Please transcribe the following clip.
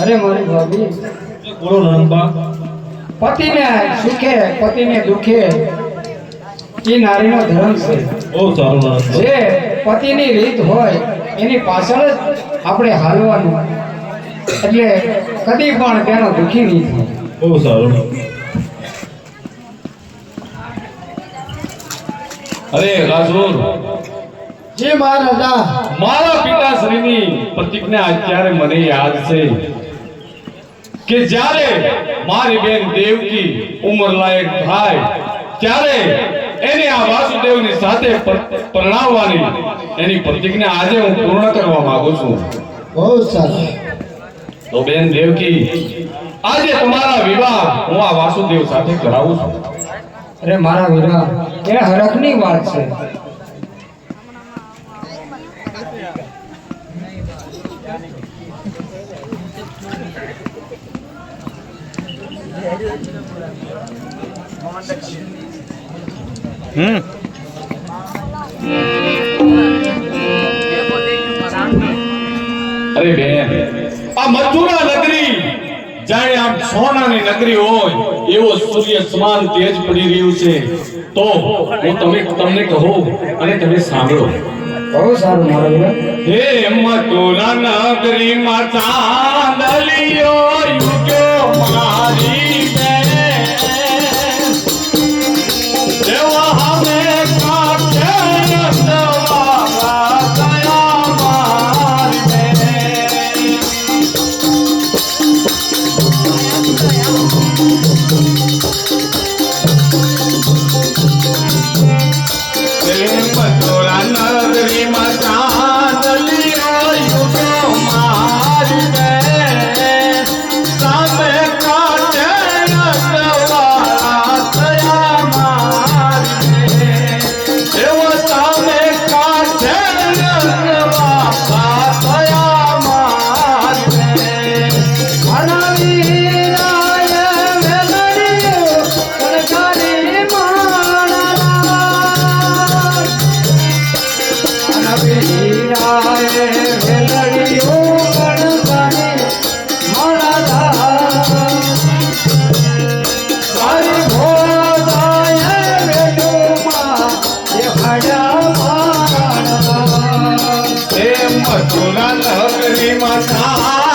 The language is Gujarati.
અરે મારી ભાભી. બોલો નણંદબા પતિને સુખે પતિને દુખે એ નારીનો ધર્મ છે. બહુ સારું જે પતિની રીત હોય એની પાછળ જ આપણે હાલવાનું. એટલે કદી પણ તેનો દુઃખી નહીં થાય. બહુ સારું. અરે રાજોર. જે મહારાજા. મારા પિતાશ્રીની પ્રતિજ્ઞા અત્યારે મને યાદ છે કે જ્યારે મારી બેન દેવકી ઉંમર લાયક થાય ત્યારે એને આ વાસુદેવની સાથે પર- પરણાવવાની એની પ્રતિજ્ઞા આજે હું પૂર્ણ કરવા માંગુ છું. બહુ સારું. તો બેન દેવકી આજે તમારા વિવાહ હું આ વાસુદેવ સાથે કરાવું છું. અરે મારા વિવાહ એ હરખની વાત છે. અરે બેન આ મથુરા નગરી જાણે આમ સોનાની નગરી હોય એવો સૂર્ય સમાન તેજ પડી રહ્યું છે. તો હું તમે તમને કહું અને તમે સાંભળો. બહુ સારું મારા હે મથુરા નગરીમાં ચાંદલિયો હે મથુરા નગરીમાં